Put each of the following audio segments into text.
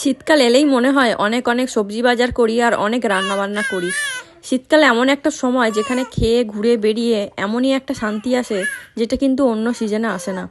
শীতকাল এলেই মনে হয় অনেক অনেক সবজি বাজার করি আর অনেক রান্না বান্না করি। শীতকাল এমন একটা সময় যেখানে খেয়ে, ঘুরে বেরিয়ে এমনই একটা শান্তি আসে যেটা কিন্তু অন্য সিজনে আসে না।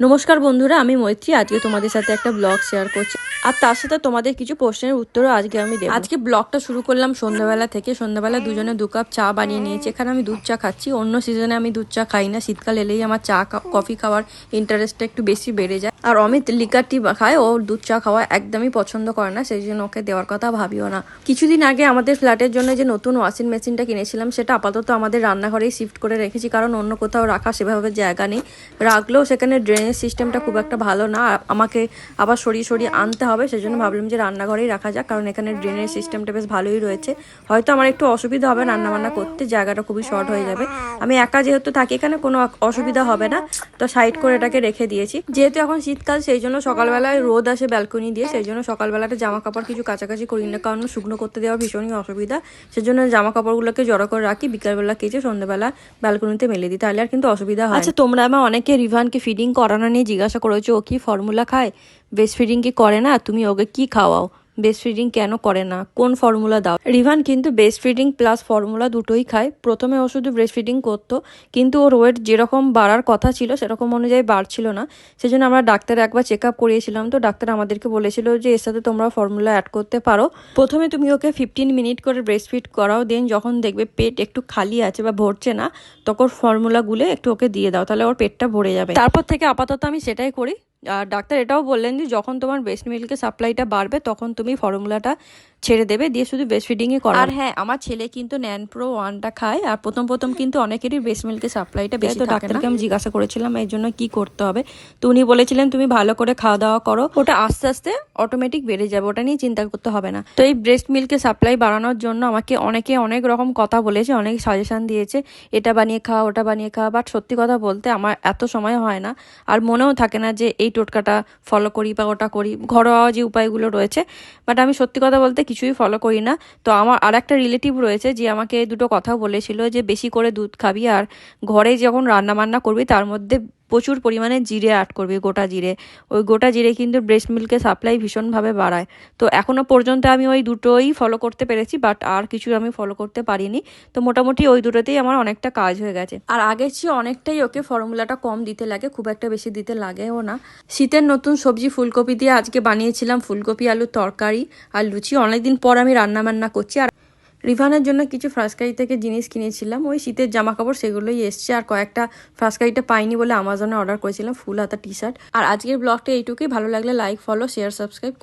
নমস্কার বন্ধুরা, আমি মৈত্রী। আজকে তোমাদের সাথে একটা ব্লগ শেয়ার করছি। আর তার সাথে তোমাদের কিছু প্রশ্নের উত্তরও আজকে আমি দেবো। আজকে ব্লগটা শুরু করলাম সন্ধ্যাবেলা থেকে। সন্ধ্যাবেলা দুজনে দু কাপ চা বানিয়ে নিয়েছি। এখানে আমি দুধ চা খাচ্ছি। অন্য সিজনে আমি দুধ চা খাই না। শীতকাল এলেই আমার চা কফি খাওয়ার ইন্টারেস্টটা একটু বেশি বেড়ে যায়। আর অমিত লিকার টি খায়, ও দুধ চা খাওয়া একদমই পছন্দ করে না, সেই জন্য ওকে দেওয়ার কথা ভাবিও না। কিছুদিন আগে আমাদের ফ্ল্যাটের জন্য যে নতুন ওয়াশিং মেশিনটা কিনেছিলাম, সেটা আপাতত আমাদের রান্নাঘরেই শিফট করে রেখেছি, কারণ অন্য কোথাও রাখা সেভাবে জায়গা নেই। রাখলেও সেখানে ড্রেনেজ সিস্টেমটা খুব একটা ভালো না আমাকে আবার সরিয়ে সরিয়ে আনতে হবে, সেই জন্য ভাবলাম যে রান্নাঘরেই রাখা যাক, কারণ এখানে ড্রেনেজ সিস্টেমটা বেশ ভালোই রয়েছে। হয়তো আমার একটু অসুবিধা হবে রান্নাবান্না করতে, জায়গাটা খুবই শর্ট হয়ে যাবে। আমি একা যেহেতু থাকি, এখানে কোনো অসুবিধা হবে না, তো সাইড করে এটাকে রেখে দিয়েছি। যেহেতু এখন শীতকাল সেই জন্য সকালবেলায় রোদ আসে ব্যালকনি দিয়ে সেই জন্য সকালবেলাটা জামা কাপড় কিছু কাছাকাছি করি না কারণ শুকনো করতে দেওয়া ভীষণই অসুবিধা। সেই জন্য জামা কাপড়গুলোকে জড়ো করে রাখি বিকালবেলা কেচে সন্ধ্যাবেলা ব্যালকনিতে মেলে দিই তাহলে আর কিন্তু অসুবিধা হয় আচ্ছা তোমরা আমার অনেকে রিভানকে ফিডিং করানো নিয়ে জিজ্ঞাসা করেছ ও কি ফর্মুলা খায়? বেস্ট ফিডিং কি করে না? তুমি ওকে কি খাওয়াও? বেস্ট ফিডিং কেন করে না? কোন ফর্মুলা দাও? রিভান কিন্তু বেস্ট ফিডিং প্লাস ফর্মুলা দুটোই খায়। প্রথমে ও শুধু ব্রেস্ট ফিডিং করতো, কিন্তু ওর ওয়েট যেরকম বাড়ার কথা ছিল, সেরকম অনুযায়ী বাড়ছিল না। সেজন্য আমরা ডাক্তার একবার চেক আপ করিয়েছিলাম, তো ডাক্তার আমাদেরকে বলেছিল যে এর সাথে তোমরা ফর্মুলা অ্যাড করতে পারো। প্রথমে তুমি ওকে ফিফটিন মিনিট করে ব্রেস্ট ফিড করাও দেন যখন দেখবে পেট একটু খালি আছে বা ভরছে না, তখন ফর্মুলা গুলে একটু ওকে দিয়ে দাও, তাহলে ওর পেটটা ভরে যাবে। তারপর থেকে আপাতত আমি সেটাই করি। আর ডাক্তার এটাও বললেন যে যখন তোমার ব্রেস্ট মিল্কের সাপ্লাইটা বাড়বে তখন তুমি ফর্মুলাটা ছেড়ে দেবে দিয়ে শুধু ব্রেস্ট ফিডিংই করো আর হ্যাঁ আমার ছেলে কিন্তু ন্যান প্রো ওয়ানটা খায় আর প্রথম প্রথম কিন্তু অনেকেরই ব্রেস্ট মিল্কের সাপ্লাইটা বেশি তো ডাক্তারকে আমি জিজ্ঞাসা করেছিলাম এর জন্য কি করতে হবে? তো উনি বলেছিলেন তুমি ভালো করে খাওয়া দাওয়া করো। ওটা আস্তে আস্তে অটোমেটিক বেড়ে যাবে ওটা নিয়ে চিন্তা করতে হবে না। তো এই ব্রেস্ট মিল্কের সাপ্লাই বাড়ানোর জন্য আমাকে অনেকে অনেক রকম কথা বলেছে অনেক সাজেশন দিয়েছে এটা বানিয়ে খাওয়া ওটা বানিয়ে খাওয়া বাট সত্যি কথা বলতে আমার এত সময় হয় না আর মনেও থাকে না যে এই টোটকাটা ফলো করি বা ওটা করি। ঘরোয়া যে উপায়গুলো রয়েছে বাট আমি সত্যি কথা বলতে কিছুই ফলো করি না। তো আমার আর একটা রিলেটিভ রয়েছে, যে আমাকে দুটো কথা বলেছিল যে, বেশি করে দুধ খাবি আর ঘরে যখন রান্না বান্না করবি, তার মধ্যে প্রচুর পরিমাণে জিরে অ্যাড করবি, গোটা জিরে। ওই গোটা জিরে কিন্তু ব্রেস্ট মিল্কের সাপ্লাই ভীষণভাবে বাড়ায়। তো এখনও পর্যন্ত আমি ওই দুটোই ফলো করতে পেরেছি বাট আর কিছু আমি ফলো করতে পারিনি। তো মোটামুটি ওই দুটোতেই আমার অনেকটা কাজ হয়ে গেছে। আর আগের চেয়ে অনেকটাই ওকে ফর্মুলাটা কম দিতে লাগে, খুব একটা বেশি দিতে লাগেও না। শীতের নতুন সবজি ফুলকপি দিয়ে আজকে বানিয়েছিলাম ফুলকপি, আলুর তরকারি আর লুচি। অনেকদিন পর আমি রান্না বান্না করছি আর রিভানের জন্য কিছু ফ্রাসকারি থেকে জিনিস কিনেছিলাম। ওই শীতের জামা কাপড় সেগুলোই এসছে আর কয়েকটা ফ্রাসকারিটা পাইনি বলে আমাজনে অর্ডার করেছিলাম, ফুল হাতা টি শার্ট আর আজকের ব্লগটা এইটুকুই। ভালো লাগলে লাইক ফলো শেয়ার সাবস্ক্রাইব করে